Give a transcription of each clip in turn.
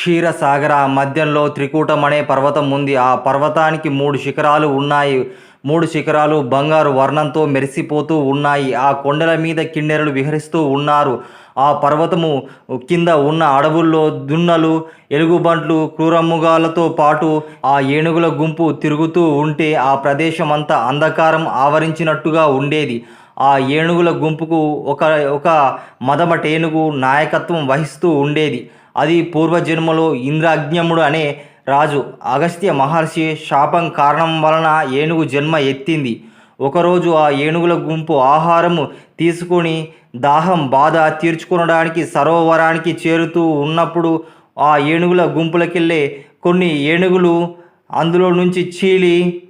క్షీరసాగర మధ్యంలో త్రికూటం అనే పర్వతం ఉంది. ఆ పర్వతానికి మూడు శిఖరాలు ఉన్నాయి. మూడు శిఖరాలు బంగారు వర్ణంతో మెరిసిపోతూ ఉన్నాయి. ఆ కొండల మీద కిన్నెరలు విహరిస్తూ ఉన్నారు. ఆ పర్వతము కింద ఉన్న అడవుల్లో దున్నలు ఎలుగుబంట్లు క్రూరముగాలతో పాటు ఆ ఏనుగుల గుంపు తిరుగుతూ ఉంటే ఆ ప్రదేశం అంతా అంధకారం ఆవరించినట్టుగా ఉండేది. ఆ ఏనుగుల గుంపుకు ఒక ఒక మదమటేనుగు నాయకత్వం వహిస్తూ ఉండేది. అది పూర్వజన్మలో ఇంద్రాజ్ఞముడు అనే రాజు అగస్త్య మహర్షి శాపం కారణం వలన ఏనుగు జన్మ ఎత్తింది. ఒకరోజు ఆ ఏనుగుల గుంపు ఆహారము తీసుకొని దాహం బాధ తీర్చుకొనడానికి సరోవరానికి చేరుతూ ఉన్నప్పుడు ఆ ఏనుగుల గుంపులకెళ్ళే కొన్ని ఏనుగులు అందులో నుంచి చీలి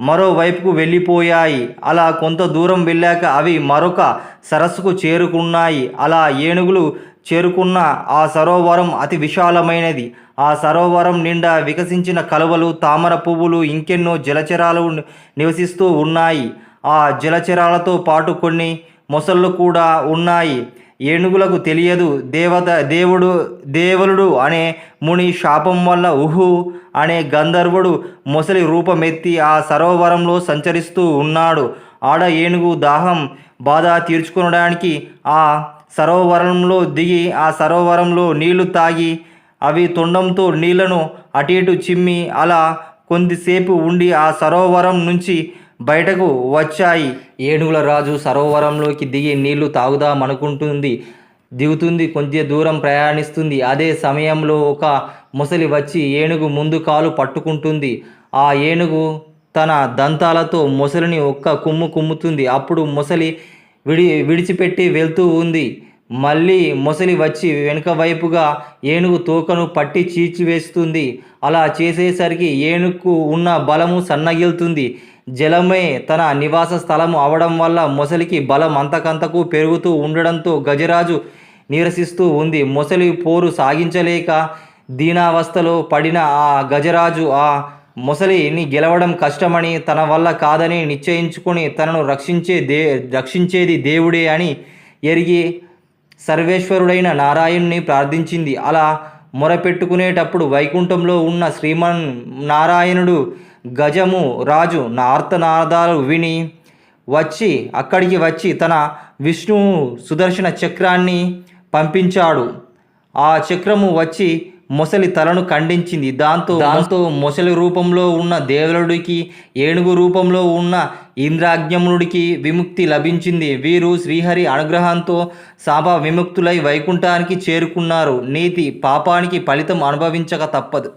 మరోవైపుకు వెళ్ళిపోయాయి. అలా కొంత దూరం వెళ్ళాక అవి మరొక సరస్సుకు చేరుకున్నాయి. అలా ఏనుగులు చేరుకున్న ఆ సరోవరం అతి విశాలమైనది. ఆ సరోవరం నిండా వికసించిన కలువలు తామర పువ్వులు ఇంకెన్నో జలచరాలు నివసిస్తూ ఉన్నాయి. ఆ జలచరాలతో పాటు కొన్ని మొసళ్ళు కూడా ఉన్నాయి. ఏనుగులకు తెలియదు దేవత దేవుడు దేవులుడు అనే ముని శాపం వల్ల ఉహు అనే గంధర్వుడు మొసలి రూపమెత్తి ఆ సరోవరంలో సంచరిస్తూ ఉన్నాడు. ఆడ ఏనుగు దాహం బాధ తీర్చుకునడానికి ఆ సరోవరంలో దిగి ఆ సరోవరంలో నీళ్ళు తాగి అవి తొండంతో నీళ్ళను అటు ఇటు చిమ్మి అలా కొద్దిసేపు ఉండి ఆ సరోవరం నుంచి బయటకు వచ్చాయి. ఏనుగుల రాజు సరోవరంలోకి దిగి నీళ్ళు తాగుదామనుకుంటుంది దిగుతుంది కొంచెం దూరం ప్రయాణిస్తుంది. అదే సమయంలో ఒక ముసలి వచ్చి ఏనుగు ముందు కాలు పట్టుకుంటుంది. ఆ ఏనుగు తన దంతాలతో ముసలిని ఒక్క కుమ్ము కుమ్ముతుంది. అప్పుడు ముసలి విడి విడిచిపెట్టి వెళ్తూ ఉంది. మళ్ళీ మొసలి వచ్చి వెనుక వైపుగా ఏనుగు తోకను పట్టి చీల్చివేస్తుంది. అలా చేసేసరికి ఏనుగుకు ఉన్న బలము సన్నగిలుతుంది. జలమే తన నివాస స్థలము అవడం వల్ల మొసలికి బలం అంతకంతకు పెరుగుతూ ఉండడంతో గజరాజు నిరసిస్తూ ఉంది. మొసలి పోరు సాగించలేక దీనావస్థలో పడిన ఆ గజరాజు ఆ మొసలిని గెలవడం కష్టమని తన వల్ల కాదని నిశ్చయించుకొని తనను రక్షించే దే రక్షించేది దేవుడే అని ఎరిగి సర్వేశ్వరుడైన నారాయణ్ణి ప్రార్థించింది. అలా మొరపెట్టుకునేటప్పుడు వైకుంఠంలో ఉన్న శ్రీమన్ నారాయణుడు గజము రాజు నార్తనాదాలు విని వచ్చి అక్కడికి వచ్చి తన విష్ణువు సుదర్శన చక్రాన్ని పంపించాడు. ఆ చక్రము వచ్చి మొసలి తలను ఖండించింది. దాంతో దాంతో మొసలి రూపంలో ఉన్న దేవలుడికి ఏనుగు రూపంలో ఉన్న ఇంద్రాజ్ఞమునుడికి విముక్తి లభించింది. వీరు శ్రీహరి అనుగ్రహంతో శాప విముక్తులై వైకుంఠానికి చేరుకున్నారు. నీతి పాపానికి ఫలితం అనుభవించక తప్పదు.